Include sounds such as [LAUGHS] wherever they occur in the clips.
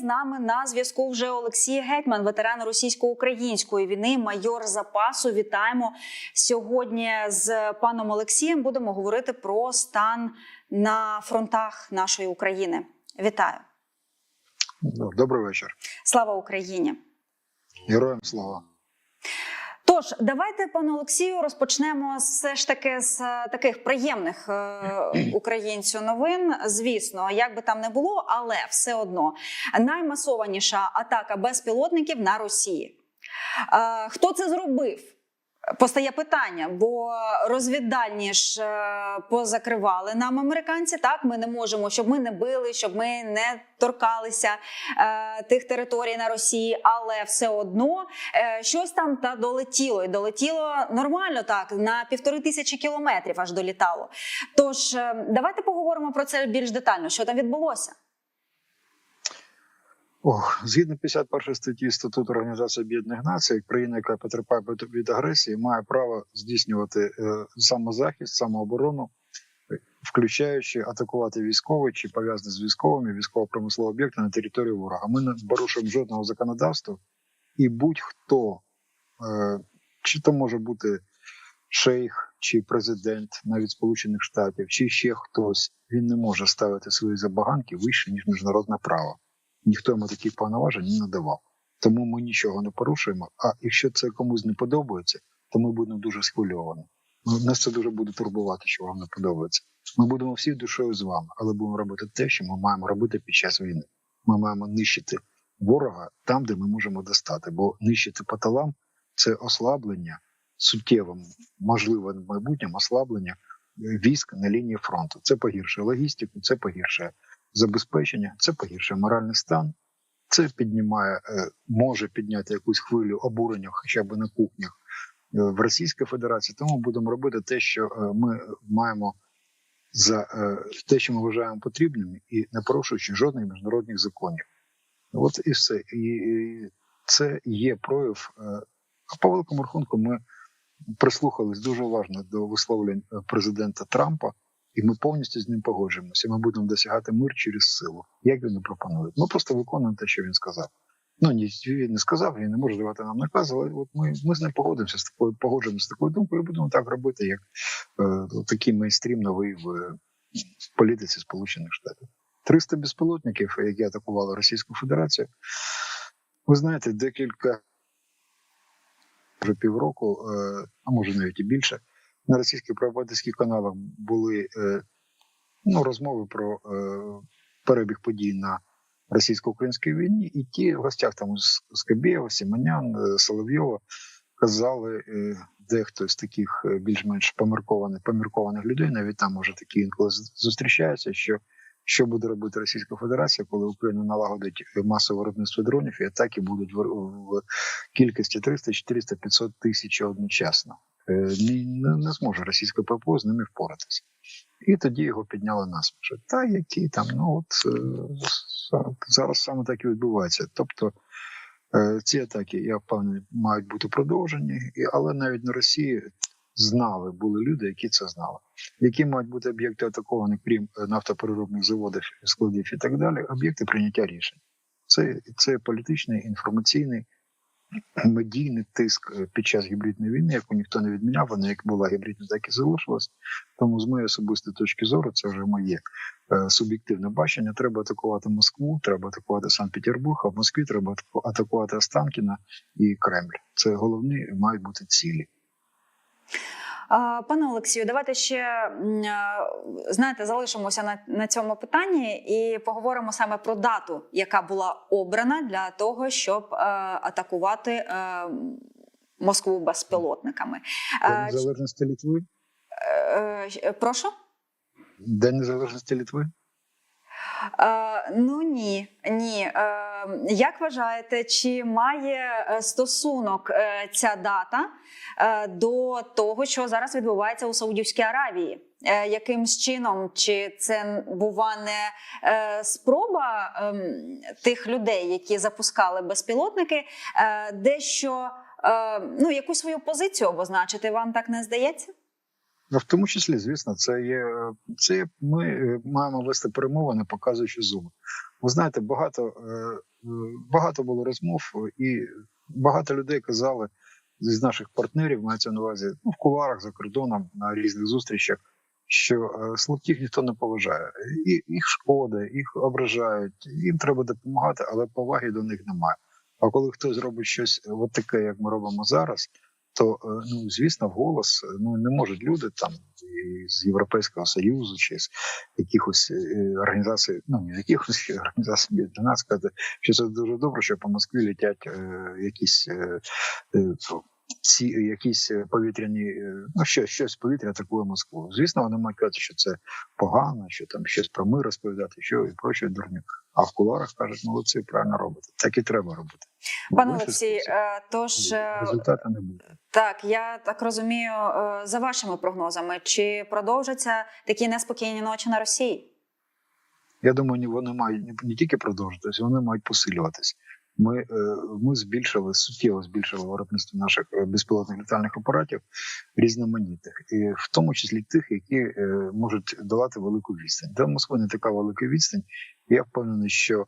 З нами на зв'язку вже Олексій Гетьман, ветеран російсько-української війни, майор запасу. Вітаємо сьогодні з паном Олексієм. Будемо говорити про стан на фронтах нашої України. Вітаю, Ну, Добрий вечір. слава Україні! Героям слава. Тож, давайте, пане Олексію, розпочнемо все ж таки з е, таких приємних е, [CLEARS THROAT] українцю новин. Звісно, як би там не було, але все одно наймасованіша атака безпілотників на Росії. Е, хто це зробив? Постає питання, бо розвіддальні ж е, позакривали нам американці. Так, ми не можемо, щоб ми не били, щоб ми не торкалися е, тих територій на Росії, але все одно е, щось там та долетіло, і долетіло нормально, так на півтори тисячі кілометрів аж долітало. Тож е, давайте поговоримо про це більш детально. Що там відбулося? Ох, згідно 51 статті статуту Організації Об'єднаних Націй, країна, яка потерпає від агресії, має право здійснювати е, самозахист, самооборону, включаючи атакувати військові чи пов'язані з військовими військово-промислові об'єкти на території ворога. Ми не порушуємо жодного законодавства, і будь-хто, е, чи то може бути шейх, чи президент навіть Сполучених Штатів, чи ще хтось, він не може ставити свої забаганки вище ніж міжнародне право. Ніхто йому такі повноважень не надавав. Тому ми нічого не порушуємо. А якщо це комусь не подобається, то ми будемо дуже схвильовані. Ну, Нас це дуже буде турбувати, що вам не подобається. Ми будемо всі душою з вами, але будемо робити те, що ми маємо робити під час війни. Ми маємо нищити ворога там, де ми можемо достати. Бо нищити по талам це ослаблення суттєвим, можливо, в майбутньому ослаблення військ на лінії фронту. Це погіршує логістику, це погіршує забезпечення, це погіршує моральний стан, це піднімає, е, може підняти якусь хвилю обурення, хоча б на кухнях е, в Російській Федерації. Тому будемо робити те, що е, ми маємо за те, що ми вважаємо потрібним, і не порушуючи жодних міжнародних законів. От і все. І це є прояв. А по великому рахунку ми прислухались дуже уважно до висловлень президента Трампа. І ми повністю з ним погоджуємося. Ми будемо досягати мир через силу. Як він пропонує? Ми просто виконуємо те, що він сказав. Ну ні, він не сказав, він не може давати нам наказ, але от ми ми з ним погодимося з такою, погоджуємося з такою думкою, і будемо так робити, як е, такий мейнстрім новий в, в політиці Сполучених Штатів. 300 безпілотників, які атакували Російську Федерацію. Ви знаєте, декілька вже півроку, е, а може навіть і більше на російських пропагандистських каналах були е, ну, розмови про е, перебіг подій на російсько-українській війні, і ті в гостях там Скабєва, Сіманян, е, Соловйова казали дехто з таких більш-менш поміркованих поміркованих людей, навіть там може такі інколи зустрічаються, що що буде робити Російська Федерація, коли Україна налагодить масове виробництво дронів, і атаки будуть в кількості 300, 400, 500 тисяч одночасно не, не зможе російське ППО з ними впоратися. І тоді його підняли насміше. Та які там, ну от зараз саме так і відбувається. Тобто ці атаки, я впевнений, мають бути продовжені, але навіть на Росії знали, були люди, які це знали. Які мають бути об'єкти атаковані, крім нафтопереробних заводів, складів і так далі, об'єкти прийняття рішень. Це, Це політичний інформаційний медійний тиск е, під час гібридної війни, яку ніхто не відміняв, вона як була гібридна, так і залишилась. Тому з моєї особистої точки зору, це вже моє е, суб'єктивне бачення. Треба атакувати Москву, треба атакувати Санкт-Петербург, а в Москві треба атакувати Останкіна і Кремль. Це головні мають бути цілі. Пане Олексію, давайте ще знаєте, залишимося на на цьому питанні і поговоримо саме про дату, яка була обрана для того, щоб е, атакувати е, Москву безпілотниками. День незалежності Літви? Е, прошу? День незалежності Літви? Е, ну ні, ні. Е, як вважаєте, чи має стосунок е, ця дата е, до того, що зараз відбувається у Саудівській Аравії? Е, якимсь чином, чи це бува не е, спроба е, тих людей, які запускали безпілотники, е, дещо е, ну якусь свою позицію обозначити? Вам так не здається? В тому числі, звісно, це є це ми маємо вести перемовини, показуючи зуби. Ви знаєте, багато, е, багато було розмов, і багато людей казали з наших партнерів, мається на увазі ну, в куларах за кордоном на різних зустрічах, що е, слабких ніхто не поважає. І, їх шкода, їх ображають, їм треба допомагати, але поваги до них немає. А коли хтось робить щось от таке, як ми робимо зараз, то е, ну звісно, в голос е, ну не можуть люди там з Європейського союзу чи з якихось е, організацій, ну не з якихось [LAUGHS] організацій для нас сказати, що це дуже добре, що по Москві летять е, якісь е, ці якісь повітряні, ну що щось повітря атакує Москву. Звісно, вони мають казати, що це погано, що там щось про мир розповідати, що і проче дурню. А в куларах кажуть, молодці, правильно робите. Так і треба робити. Пане Олексій, тож результату не буде. Так я так розумію, е, за вашими прогнозами, чи продовжаться такі неспокійні ночі на Росії? Я думаю, вони мають не- тільки продовжуватися, вони мають посилюватись. Ми, е, ми збільшили суттєво збільшили виробництво наших е, безпілотних літальних апаратів різноманітних, і в тому числі тих, які можуть долати велику відстань. До Москви не така велика відстань. Я впевнений, що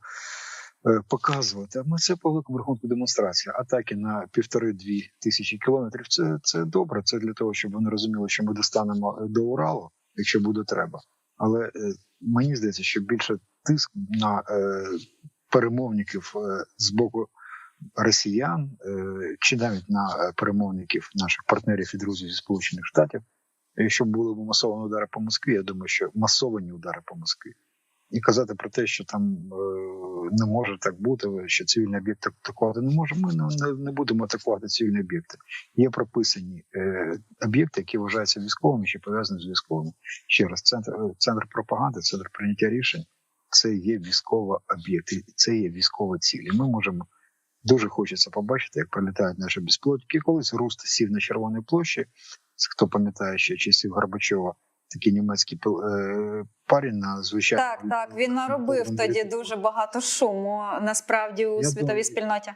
показувати, а ми це по великому рахунку демонстрація. Атаки на півтори-дві тисячі кілометрів. Це, це добре. Це для того, щоб вони розуміли, що ми достанемо е, до Уралу, якщо буде треба. Але е, мені здається, що більше тиск на е, перемовників е, з боку росіян, е, чи навіть на е, перемовників наших партнерів і друзів зі Сполучених Штатів. Якщо були б масовані удари по Москві, я думаю, що масовані удари по Москві. І казати про те, що там е, не може так бути, що цивільний об'єкт атакувати не може. Ми не, не, будемо атакувати цивільні об'єкти. Є прописані е, об'єкти, які вважаються військовими чи пов'язані з військовими. Ще раз, центр, центр пропаганди, центр прийняття рішень це є військовий об'єкт, це є військова ціль. І ми можемо дуже хочеться побачити, як прилітають наші безпілотники. Колись Руст сів на Червоній площі. Хто пам'ятає ще часів Горбачова, такий німецький е, парень на звичайно. Так, так він наробив тоді дуже багато шуму насправді у Я світовій думаю, спільноті.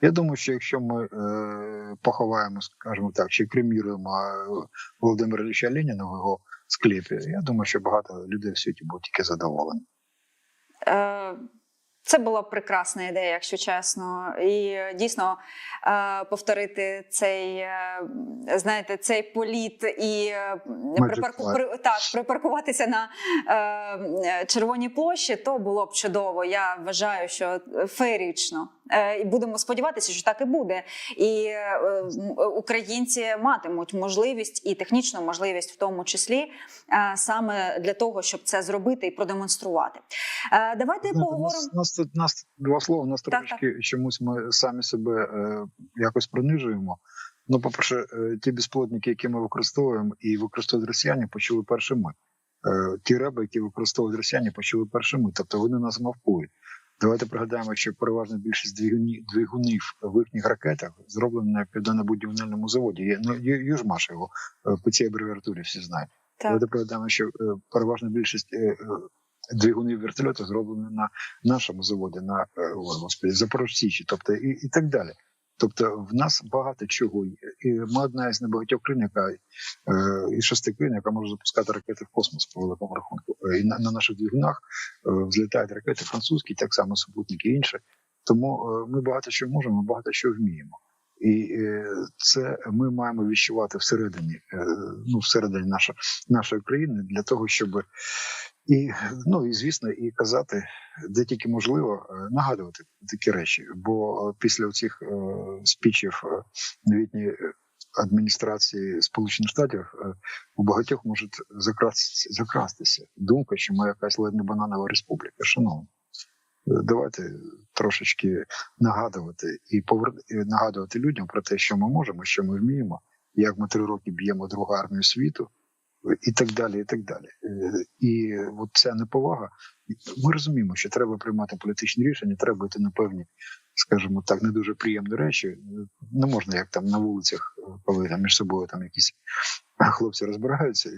Я думаю, що якщо ми е, поховаємо, скажімо так, чи креміруємо е, Володимира Ілліча Леніна в його склепі, я думаю, що багато людей в світі будуть тільки задоволені. Е, Це була прекрасна ідея, якщо чесно, і дійсно е, повторити цей, е, знаєте, цей політ і е, припарку, при, так, припаркуватися на е, червоній площі, то було б чудово. Я вважаю, що феєрично. Е, І будемо сподіватися, що так і буде. І е, українці матимуть можливість і технічну можливість, в тому числі, е, саме для того, щоб це зробити і продемонструвати. Давайте Знаєте, поговоримо. Нас, нас, тут- нас два слова, нас Так, трошечки чомусь ми самі себе е, якось принижуємо. Ну, по-перше, е, ті безпілотники, які ми використовуємо і використовують росіяни, почули першими. Ті реби, які використовують росіяни, почули першими. Тобто вони нас мавкують. Давайте пригадаємо, що переважна більшість двигунів, двигунів в їхніх ракетах зроблена на південно-будівельному заводі. Є, ну, Южмаш його е, по цій абревіатурі всі знають. Так. Давайте пригадаємо, що е, переважна більшість е, двигунів вертольоту зроблені на нашому заводі, на ой, господи, Запорожсічі, тобто і, і так далі. Тобто в нас багато чого є. І ми одна із небагатьох країн, яка е, із шести країн, яка може запускати ракети в космос по великому рахунку. Е, І на, на наших двигунах е, взлітають ракети французькі, так само супутники і інші. Тому ми багато що можемо, багато що вміємо. І це ми маємо відчувати всередині, ну всередині наша, нашої країни для того, щоб і ну і звісно, і казати, де тільки можливо, е, нагадувати такі речі. Бо е, після цих е, спічів новітньої е, адміністрації Сполучених Штатів у багатьох може закрастися, думка, що ми якась ледь не бананова республіка. Шановні, давайте трошечки нагадувати і повер... нагадувати людям про те, що ми можемо, що ми вміємо, як ми три роки б'ємо другу армію світу. І так далі, і так далі. Е, І от ця неповага. Ми розуміємо, що треба приймати політичні рішення, треба йти на певні, скажімо так, не дуже приємні речі. Не можна, як там на вулицях, е, коли там між собою там якісь хлопці розбираються,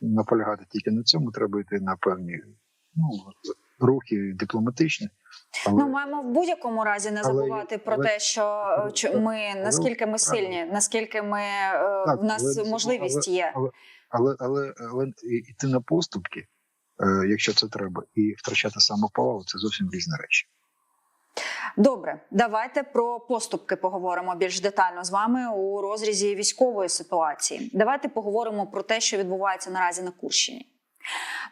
наполягати тільки на цьому, треба йти на певні ну, рухи дипломатичні. Але Ну, маємо в будь-якому разі не Але- забувати про але- те, що е, але- ми наскільки ми сильні, наскільки ми в нас але- можливість є. Але, але, але іти на поступки, е, якщо це треба, і втрачати самоповагу це зовсім різні речі. Добре, давайте про поступки поговоримо більш детально з вами у розрізі військової ситуації. Давайте поговоримо про те, що відбувається наразі на Курщині.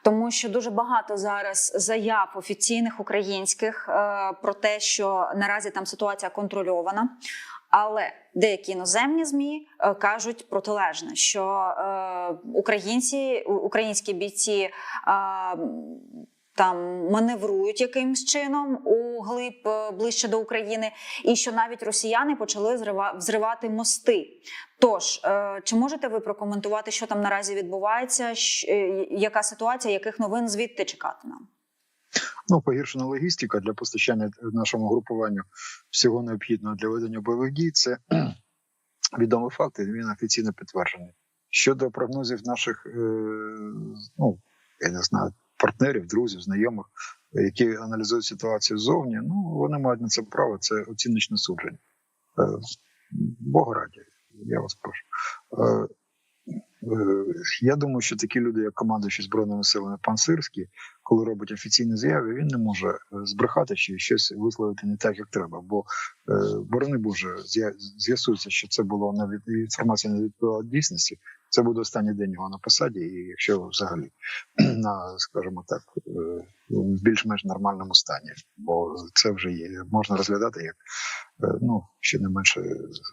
Тому що дуже багато зараз заяв офіційних українських е, про те, що наразі там ситуація контрольована. Але деякі іноземні змі е, кажуть протилежне, що е, українці, українські бійці е, там маневрують якимсь чином у глиб ближче до України, і що навіть росіяни почали зрива- взривати мости. Тож, чи можете ви прокоментувати, що там наразі відбувається? яка ситуація, яких новин звідти чекати нам? Ну, погіршена логістика для постачання нашому групуванню всього необхідного для ведення бойових дій. Це [CLEARS THROAT] відомий факт, і він офіційно підтверджений. Щодо прогнозів наших, е, ну я не знаю, партнерів, друзів, знайомих, які аналізують ситуацію ззовні, ну вони мають на це право. Це оціночне судження. Е, Бога раді, я вас прошу. Е, Я думаю, що такі люди, як командуючий збройними силами пан Сирський, коли робить офіційні заяви, він не може е, збрехати чи щось висловити не так, як треба. Бо е, борони Боже, з'ясується, що це було на інформація не відповідала дійсності. Це буде останній день його на посаді, і якщо взагалі [CLEARS THROAT] на, скажімо так, в більш-менш нормальному стані, бо це вже є можна розглядати як ну ще не менше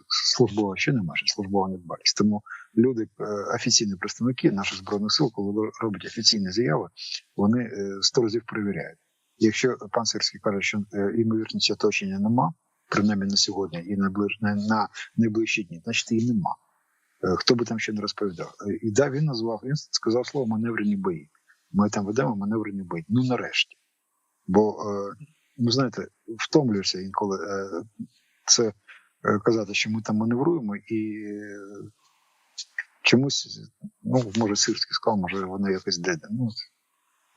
службова, ще не менше службова недбалість. Тому люди, е, офіційні представники наших збройних сил, коли роблять офіційні заяви, вони е, сто разів перевіряють. Якщо пан Сирський каже, що е, ймовірності оточення нема, принаймні на сьогодні і на, ближ... на, на найближчі дні, значить її нема. Хто би там ще не розповідав. І да, він назвав, він сказав слово маневрені бої. Ми там ведемо маневрені бої. Ну нарешті. Бо, ну знаєте, втомлюєшся інколи це казати, що ми там маневруємо, і чомусь, ну, може, Сирський сказав, може, воно якось де. Ну,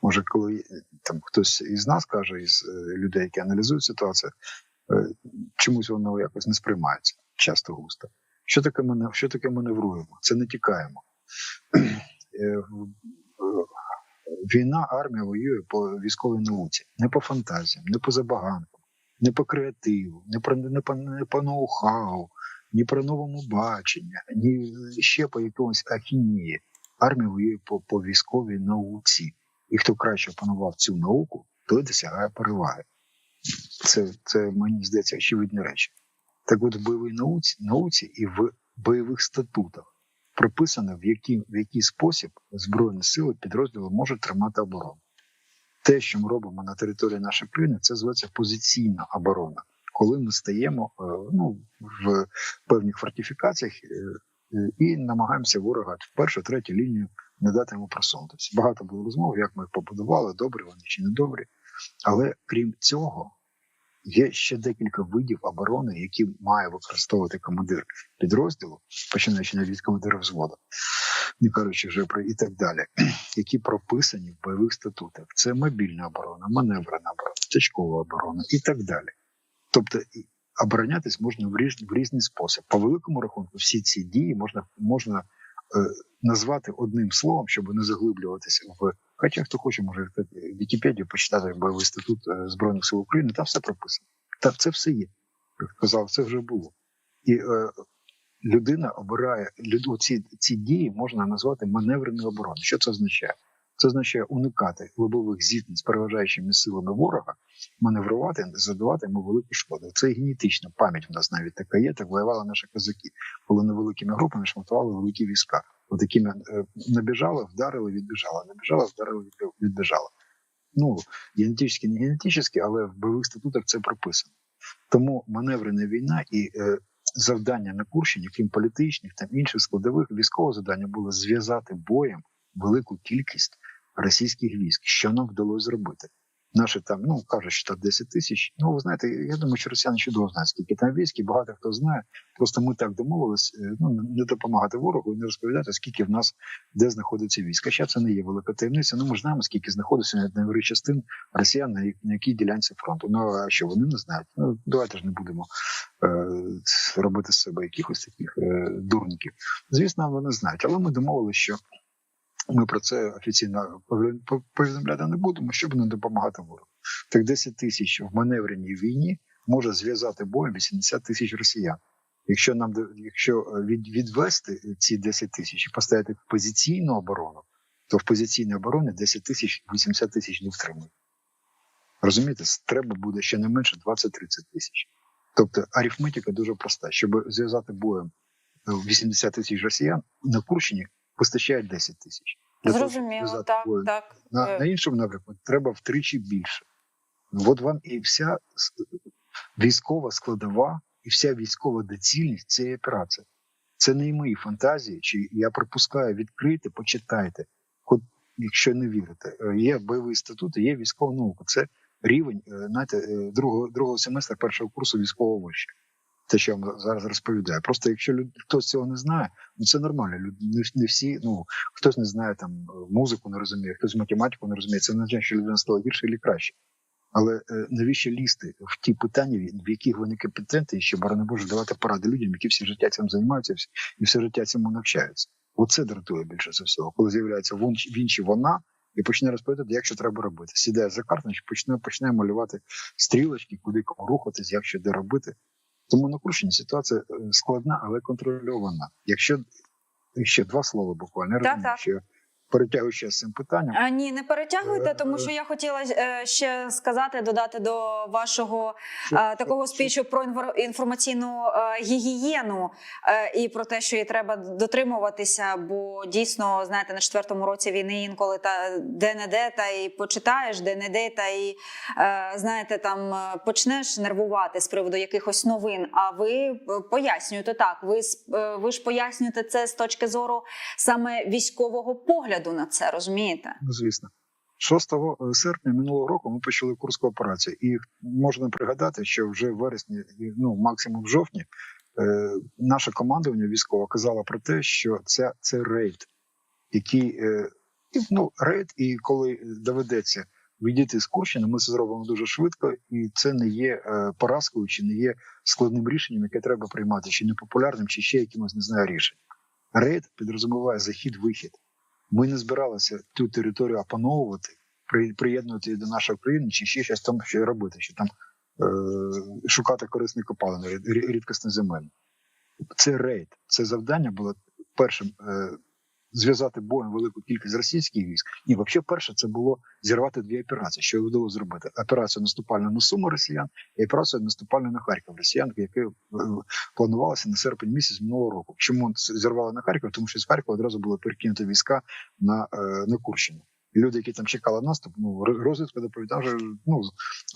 може, коли там хтось із нас каже, із е, людей, які аналізують ситуацію, е, чомусь воно якось не сприймається часто густо. Що таке що таке маневруємо? Це не тікаємо. [CLEARS THROAT] Е, Війна, армія воює по військовій науці, не по фантазіям, не по забаганкам, не по креативу, не про не по, не по ноу-хау, ні про новому бачення, ні ще по якомусь ахінії. Армія воює по, по військовій науці. І хто краще опанував цю науку, той досягає переваги. Це, це мені здається очевидні речі. Так от в бойовій науці, науці і в бойових статутах прописано, в який, в який спосіб Збройні сили підрозділу можуть тримати оборону. Те, що ми робимо на території нашої країни, це зветься позиційна оборона. Коли ми стаємо е, ну, в певних фортифікаціях е, і намагаємося ворога в першу, третю лінію не дати йому просунутися. Багато було розмов, як ми їх побудували, добрі вони чи не добрі. Але крім цього, є ще декілька видів оборони, які має використовувати командир підрозділу, починаючи навіть від командира взводу, не кажучи вже про і так далі, [CLEARS THROAT] які прописані в бойових статутах. Це мобільна оборона, маневрена оборона, точкова оборона і так далі. Тобто оборонятись можна в різний, в різний спосіб. По великому рахунку, всі ці дії можна, можна е, назвати одним словом, щоб не заглиблюватися в. Хоча хто хоче, може Вікіпедію почитати бойовий статут е, Збройних сил України, там все прописано. Та це все є. Як казав, це вже було. І е, людина обирає люд- ці, ці дії можна назвати маневреною обороною. Що це означає? Це означає уникати лобових зіткнень з переважаючими силами ворога, маневрувати, задавати йому великі шкоди. Це генетична пам'ять. У нас навіть така є. Так воювали наші козаки, коли невеликими групами шматували великі війська. Отакими е, набіжали, вдарили, відбіжали, набіжали, вдарили, відбі- відбіжали. Ну генетично, не генетично, але в бойових статутах це прописано. Тому маневрена війна і е, завдання на Курщині, крім політичних та інших складових, військове завдання було зв'язати боєм велику кількість російських військ. Що нам вдалося зробити? Наші там, ну кажуть, що там 10 тисяч. Ну, ви знаєте, я думаю, що росіяни чудово знають, скільки там військ, і багато хто знає. Просто ми так домовились е, ну, не допомагати ворогу і не розповідати, скільки в нас де знаходиться війська. Ще це не є велика таємниця. Ну ми знаємо, скільки знаходиться на невеликих частин росіян на, на якій ділянці фронту. Ну а що вони не знають? Ну давайте ж не будемо е, робити з себе якихось таких е, дурників. Звісно, вони знають, але ми домовилися, що Ми про це офіційно повідомляти не будемо, щоб не допомагати ворогу. Так 10 тисяч в маневреній війні може зв'язати боєм 80 тисяч росіян. Якщо нам якщо е, від, відвести ці 10 тисяч і поставити в позиційну оборону, то в позиційній обороні 10 тисяч 80 тисяч не втримують. Розумієте, треба буде ще не менше 20-30 тисяч. Тобто арифметика дуже проста. Щоб зв'язати боєм е, 80 тисяч росіян на Курщині постачає 10 тисяч. Зрозуміло, так, так. на, Е, на іншому напрямку треба втричі більше. Ну, От вам і вся військова складова, і вся військова доцільність цієї операції. Це не мої фантазії, чи я припускаю, відкрийте, почитайте. Хоч якщо не вірите, Е, є бойові статути, є військова наука. Це рівень е, знаєте, другого, другого семестру першого курсу військового вища. Те, що я вам зараз розповідаю. Просто якщо люд, хтось цього не знає, ну це нормально. Люд, не, не всі, ну хтось не знає там музику, не розуміє, хтось математику не розуміє. Це не означає, що людина стала гірше чи краще. Але е, навіщо лізти в ті питання, в яких ви не компетентні, і ще борони Боже давати поради людям, які всі життя цим займаються і все життя цьому навчаються. Оце дратує більше за всього, коли з'являється в інші- в інші вона і почне розповідати, як що треба робити. Сідає за карточку, почне почне малювати стрілочки, куди кому рухатись, як що де робити. Тому на Курщині ситуація е, складна, але контрольована. Якщо ще два слова буквально, я розумію, що я перетягую ще з цим питанням. А, ні, не перетягуйте, Е, тому е. що я хотіла е, ще сказати, додати до вашого Що- такого що- спічу про інфор- інформаційну гігієну і про те, що її треба дотримуватися. Бо дійсно, знаєте, на четвертому році війни інколи та де-не-де, та і почитаєш, де-не-де, та і знаєте, там почнеш нервувати з приводу якихось новин. А ви пояснюєте так. Ви ви ж пояснюєте це з точки зору саме військового погляду на це, розумієте? Ну, звісно. 6 серпня минулого року ми почали курську операцію, і можна пригадати, що вже в вересні, ну максимум в жовтні, е, наше командування військове казало про те, що це, це рейд, який е, ну, рейд, і коли доведеться відійти з Курщини, ми це зробимо дуже швидко, і це не є е, поразкою, чи не є складним рішенням, яке треба приймати, чи непопулярним, чи ще якимось не знаю рішенням. Рейд підрозуміває захід-вихід. Ми не збиралися ту територію опановувати, приєднувати її до нашої країни, чи ще щось там ще робити, що там е, шукати корисні копалини, рід- рід- рідкісні земель. Це рейд. Це завдання було першим е, зв'язати боєм велику кількість російських військ. Ні, взагалі, перше це було зірвати дві операції, що і вдалося зробити: операцію наступальну на Суми росіян і операцію наступальну на Харків росіян, яке е, планувалося на серпень місяць минулого року. Чому зірвали на Харків? Тому що з Харкова одразу було перекинуто війська на, е, на Курщину. І люди, які там чекали наступ, ну роз- розвідка доповідає, ну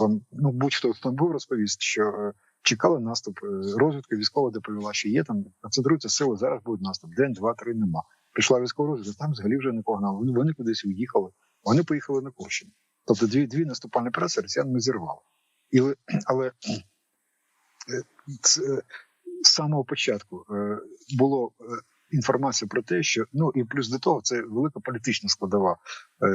вам ну будь-хто хто був, розповість, що е, чекали наступ. Розвідка військова доповіла, що є там концентруються сили. Зараз буде наступ. День, два, три нема. Прийшла військова розвідка, там взагалі вже не погнали. Вони, кудись уїхали. Вони поїхали на Курщину. Тобто дві, дві наступальні операції росіян ми зірвали. І, але е, з самого початку е, було інформація про те, що ну і плюс до того, це велика політична складова. Е,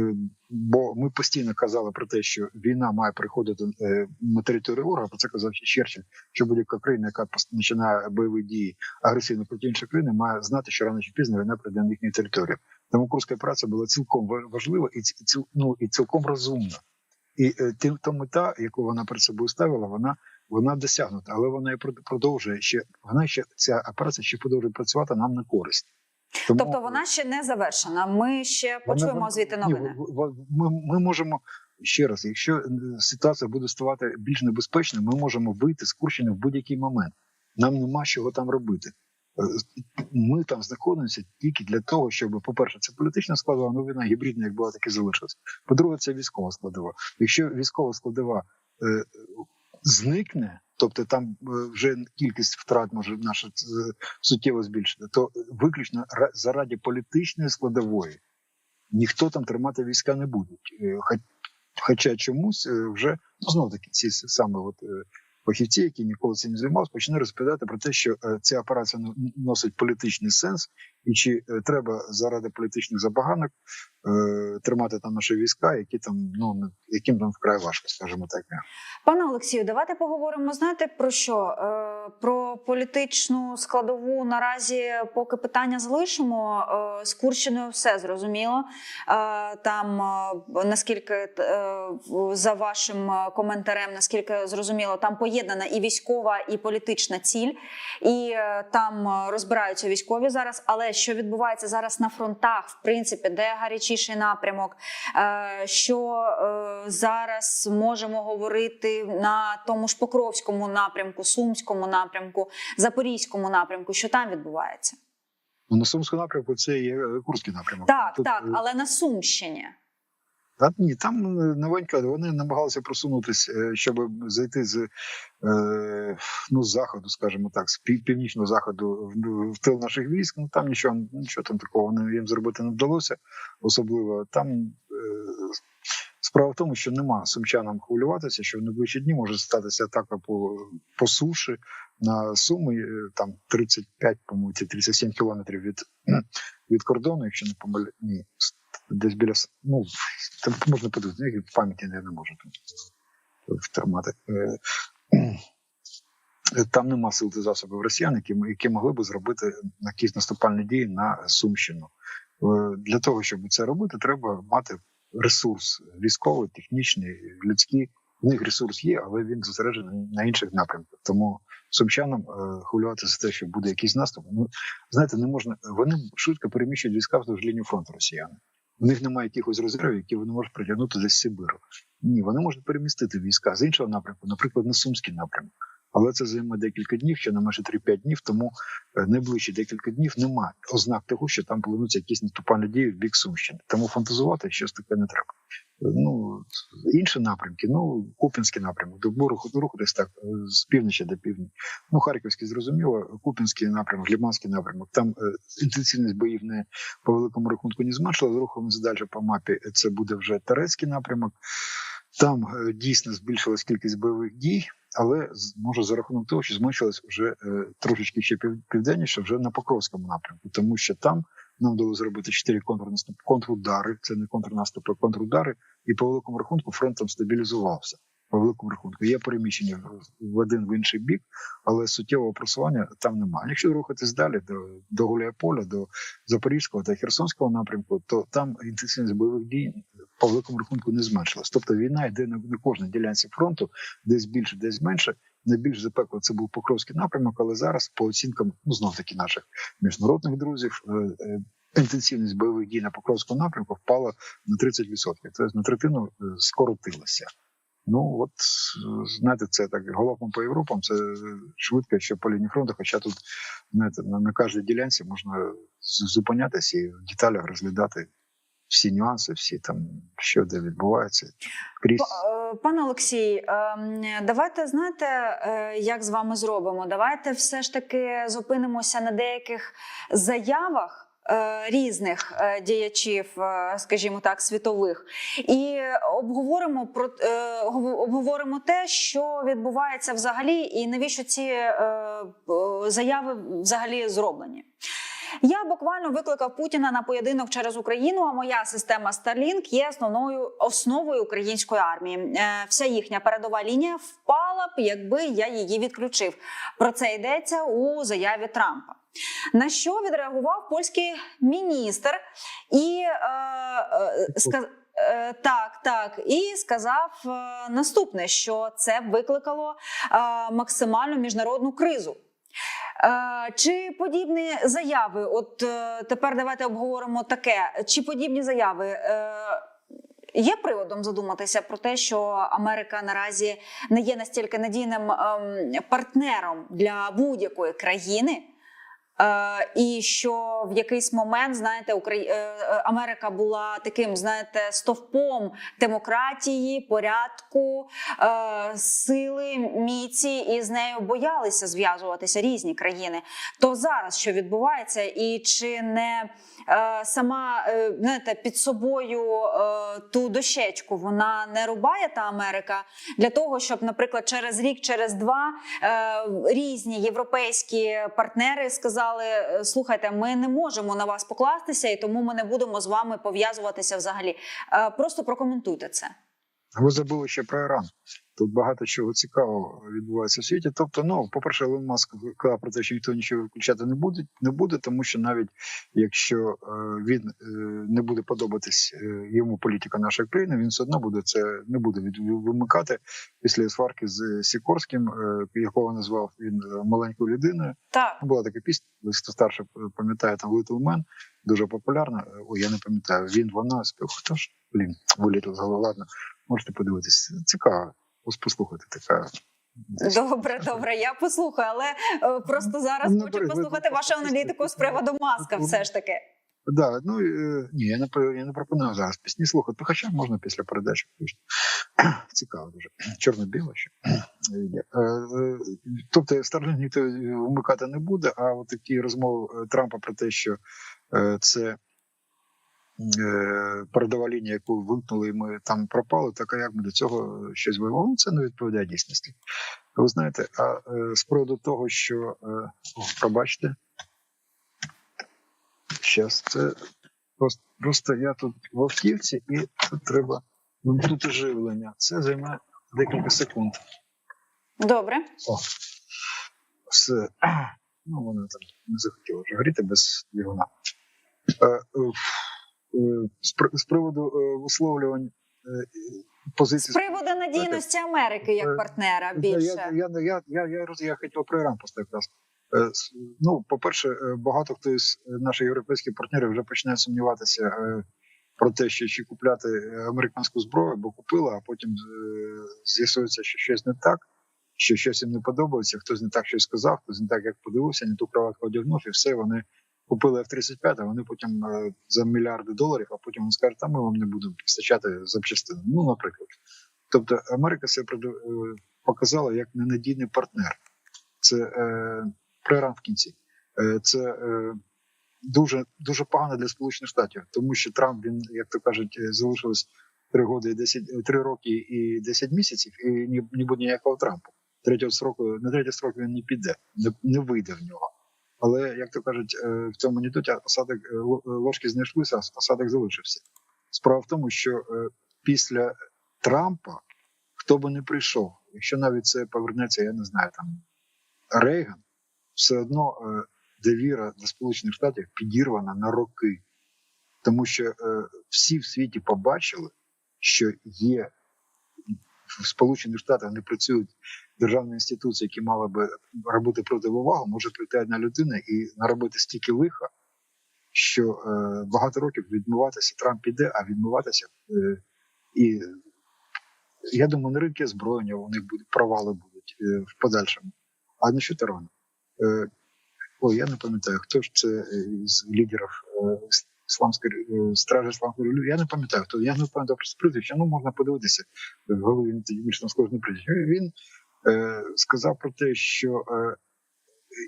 е, Бо ми постійно казали про те, що війна має приходити е, на територію ворога. Про це казав ще Черчилль, що будь-яка країна, яка починає бойові дії агресивно проти іншої країни, має знати, що рано чи пізно війна прийде на їхню територію. Тому курська операція була цілком ва- важлива і ну, і цілком розумна. І е, ти- та мета, яку вона перед собою ставила, вона вона досягнута, але вона і продовжує ще. Вона ще ця операція ще продовжує працювати нам на користь. Тому, Тобто вона ще не завершена. Ми ще почуємо вона- звідти новини. в- Ми, ми можемо ще раз, якщо е, ситуація буде ставати більш небезпечною, ми можемо вийти з Курщини в будь-який момент. Нам нема чого там робити. Е, Ми там знаходимося тільки для того, щоб, по-перше, це політична складова, ну вона гібридна, як була, так і залишилась. По-друге, це військова складова. Якщо військова складова е, зникне, тобто там е, вже кількість втрат може наша е, суттєво збільшити, то виключно ра- заради політичної складової ніхто там тримати війська не буде. Е, Хоча чомусь вже ну, знову таки ці саме от фахівці, які ніколи цим не займалися, почали розповідати про те, що ця операція носить політичний сенс, і чи е, треба заради політичних забаганок е, тримати там наші війська, які там ну яким там вкрай важко, скажімо так. Пане Олексію, давайте поговоримо. Знаєте про що? Е, Про політичну складову наразі, поки питання залишимо. Е, З Курщиною все зрозуміло. Е, Там е, наскільки е, за вашим коментарем, наскільки зрозуміло, там поєднана і військова, і політична ціль, і е, там е, розбираються військові зараз. Але що відбувається зараз на фронтах, в принципі, де гарячіший напрямок, Е, що е, зараз можемо говорити на тому ж Покровському напрямку, Сумському напрямку, Запорізькому напрямку, що там відбувається? Ну, на Сумському напрямку це є е, Курський напрямок. Так, Тут, так, але на Сумщині. Та ні, там е, новенько, вони намагалися просунутися, е, щоб зайти з е, ну, з заходу, скажімо так, з пів- північного заходу в, тил наших військ. Ну там нічого, нічого там такого їм зробити не вдалося. Особливо там справа в тому, що нема сумчанам хвилюватися, що в найближчі дні може статися атака по, по суші на суми там 35, по-моєму, чи 37 кілометрів від, від кордону, якщо не помиляю. Ні, десь біля ну там можна подивитися, в пам'яті не можу втримати. Е, [CLEARS THROAT] Там нема сил та засобів росіян, які, які могли би зробити якісь наступальні дії на Сумщину. Е, Для того, щоб це робити, треба мати ресурс військовий, технічний, людський. В них ресурс є, але він зосереджений на інших напрямках. Тому сумчанам е, хвилюватися за те, що буде якийсь наступ. Ну знаєте, не можна. Вони швидко переміщують війська вздовж лінії фронту росіяни. У них немає якихось резервів, які вони можуть притягнути десь Сибиру. Ні, вони можуть перемістити війська з іншого напрямку, наприклад, на Сумський напрямок. Але це займе декілька днів, ще не менше 3-5 днів. Тому е, найближчі декілька днів немає ознак того, що там плануються якісь наступальні дії в бік Сумщини. Тому фантазувати щось таке не треба. Ну інші напрямки, ну Купінський напрямок, до руху руху десь так е, з півночі до півдня. Ну Харківський зрозуміло, Купінський напрямок, Ліманський напрямок. Там е, інтенсивність боїв не по великому рахунку не зменшила. Рухаємося далі по мапі. Це буде вже Терецький напрямок. Там е, дійсно збільшилась кількість бойових дій, але може за рахунок того, що зменшилась вже трошечки ще пів, південніше, вже на Покровському напрямку, тому що там нам вдалося зробити чотири контрнаступ, контрудари. Це не контрнаступи, а контрудари, і по великому рахунку фронт там стабілізувався. По великому рахунку є переміщення в- один в інший бік, але суттєвого просування там немає. Якщо рухатись далі до, до Гуляйполя, до Запорізького та Херсонського напрямку, то там інтенсивність бойових дій по великому рахунку не зменшилась. Тобто війна йде на кожній ділянці фронту, десь більше, десь менше. Найбільш запекло це був Покровський напрямок, але зараз, по оцінкам, ну знов таки наших міжнародних друзів, е, е, інтенсивність бойових дій на Покровському напрямку впала на 30%. Тобто на третину е, скоротилася. Ну от знаєте, це так головом по Європам. Це швидко, що по лінії фронту. Хоча тут знаєте, на, на кожній ділянці можна зупинятися і в деталях розглядати всі нюанси, всі там що де відбувається крізь. Е, Пане Олексій, ем, давайте знаєте, е, як з вами зробимо? Давайте все ж таки зупинимося на деяких заявах. е, Різних діячів, скажімо так, світових, і обговоримо про обговоримо те, що відбувається взагалі, і навіщо ці заяви взагалі зроблені. Я буквально викликав Путіна на поєдинок через Україну. А моя система Starlink є основною основою української армії. Е, Вся їхня передова лінія впала б, якби я її відключив. Про це йдеться у заяві Трампа. На що відреагував польський міністр і е, е, сказ... е, так, так, і сказав е, наступне: що це викликало максимальну міжнародну кризу. Е, Чи подібні заяви? От е, тепер давайте обговоримо таке. Чи подібні заяви е, є приводом задуматися про те, що Америка наразі не є настільки надійним ем, партнером для будь-якої країни? Е, і що в якийсь момент, знаєте, Украї... е, е, Америка була таким, знаєте, стовпом демократії, порядку, сили, міці, і з нею боялися зв'язуватися різні країни. То зараз що відбувається, і чи не сама знаєте, під собою ту дощечку вона не рубає та Америка для того, щоб, наприклад, через рік, через два різні європейські партнери сказали. Сказали: «Е, слухайте, ми не можемо на вас покластися, і тому ми не будемо з вами пов'язуватися взагалі. Е, Просто прокоментуйте це. Ви забули ще про Іран. Тут багато чого цікавого відбувається в світі. Тобто, ну, по-перше, Елон Маск казав про те, що ніхто нічого виключати не буде, не буде, тому що навіть якщо е, він е, не буде подобатись е, йому політика нашої країни, він все одно буде це не буде вимикати після сварки з Сікорським, якого назвав він маленькою людиною. Так, Була така пісня, хто старше пам'ятає там Little Man, дуже популярна. Ой, я не пам'ятаю. Він, вона спів. Хто ж? Блін, вилітав з голови. Ладно, можете подивитись. Цікаво. Ось послухати така. добре, добре. Я послухаю, але е, просто зараз Ну, хочу послухати вашу аналітику з приводу маска. Все ж таки. Да, ну е, ні, я не я не пропоную зараз пісні слухати. Хоча можна після передачі. [CLEARS THROAT] Цікаво дуже. Чорно-біло ще. [CLEARS THROAT] Е, Тобто Старлінг ніхто вмикати не буде, а от такі розмови Трампа про те, що це передова лінія, яку вимкнули, і ми там пропали, так а як ми до цього щось вивели, це не відповідає дійсності. Ви знаєте, а е, з приводу того, що е, о, пробачте, Щас це просто, просто я тут в автівці і тут треба вимкнути живлення. Це займе декілька секунд. Добре. О, все. Ну, воно там не захотіло вже горіти без двигуна. Е, е, е, з, з приводу е, висловлювань е, З приводу надійності Америки як Е, партнера більше. я, я, я, я, я, я хотів про Іран просто якраз. Е, Ну, по-перше, е, багато хто із наших європейських партнерів вже починає сумніватися е, про те, що чи купляти е, американську зброю, бо купила, а потім е, з'ясується, що щось не так, що щось їм не подобається, хтось не так щось сказав, хтось не так як подивився, не ту кроватку одягнув, і все вони купили F-35, а вони потім е, за мільярди доларів, а потім вони скажуть, а ми вам не будемо постачати запчастини. Ну, наприклад. Тобто Америка себе е, показала як ненадійний партнер. Це е, про в кінці. Е, це е, дуже дуже погано для Сполучених Штатів, тому що Трамп він, як то кажуть, е, залишилось три роки і 10, е, три роки і 10 місяців, і не буде ніякого Трампу. Третього строку на третій строк він не піде, не, не вийде в нього. Але як то кажуть, е, в цьому анекдоті осадок е, е, ложки знайшлися, а осадок залишився. Справа в тому, що після Трампа хто би не прийшов, якщо навіть це повернеться, я не знаю, там Рейган, все одно довіра до Сполучених Штатів підірвана на роки, тому що всі в світі побачили, що є в Сполучених Штатах не працюють державні інституції, які мали би робити противовагу, може прийти одна людина і наробити стільки лиха, що е, багато років відмиватися Трамп піде, а відмиватися е, і я думаю, на ринки озброєння у них будуть провали будуть е, в подальшому. А не що Таран? Е, ой, я не пам'ятаю, хто ж це е, з лідерів е, ісламської е, стражі ісламської релігії. Я не пам'ятаю, хто я не пам'ятаю просто прізвище, ну можна подивитися в голові він тоді більш сложне прізвище. Він сказав про те, що е,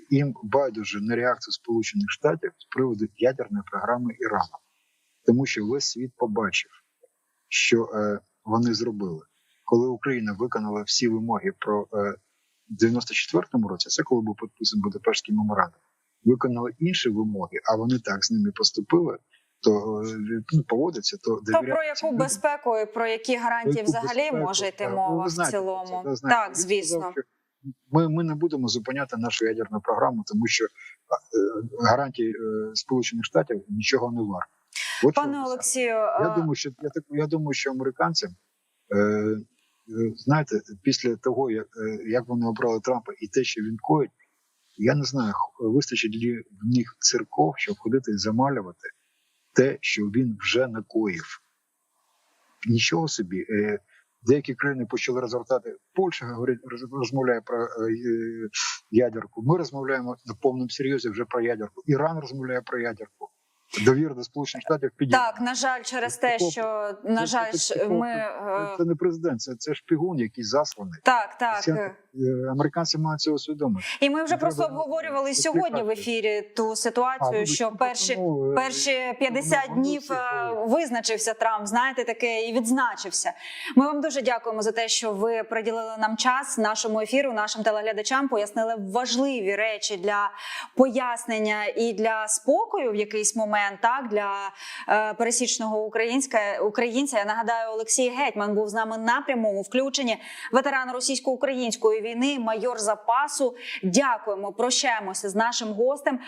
їм байдуже на реакцію Сполучених Штатів з приводу ядерної програми Ірану, тому що весь світ побачив, що е, вони зробили. Коли Україна виконала всі вимоги про е, в 94-му році, це коли був підписаний Будапештський меморандум, виконали інші вимоги, а вони так з ними поступили, то е, ну, поводяться, то То про яку людям. безпеку і про які гарантії Яку взагалі безпеку? може йти Так, мова в знаєте про цілому? це, ви знаєте. Так, Він звісно. сказав, Ми, ми не будемо зупиняти нашу ядерну програму, тому що е, гарантії е, Сполучених Штатів нічого не варті. От Пане. Олексію, Я думаю, що я так я думаю, що американцям, е, знаєте, після того, як, як вони обрали Трампа і те, що він коїть, я не знаю, вистачить ли в них церков, щоб ходити і замалювати те, що він вже накоїв. Нічого собі. Е, деякі країни почали розгортати. Польща говорить, роз- розмовляє про е, ядерку. Ми розмовляємо на повному серйозі вже про ядерку. Іран розмовляє про ядерку. Довіра до Сполучених Штатів підійде. Так, на жаль, через те, Такого- що на Це- жаль, це- ми е, Це не президент, це, це шпигун, який засланий. так, так. Це- Е, Американці мають це усвідомити. І ми вже просто обговорювали сьогодні в ефірі ту ситуацію, що перші. ну, е, Перші 50 ну, днів е, визначився Трамп, знаєте, таке і відзначився. Ми вам дуже дякуємо за те, що ви приділили нам час нашому ефіру, нашим телеглядачам, пояснили важливі речі для пояснення і для спокою в якийсь момент, так для е, пересічного українська українця. Я нагадаю, Олексій Гетьман був з нами на прямому включенні. Ветеран російсько-української війни, майор запасу. Дякуємо, прощаємося з нашим гостем.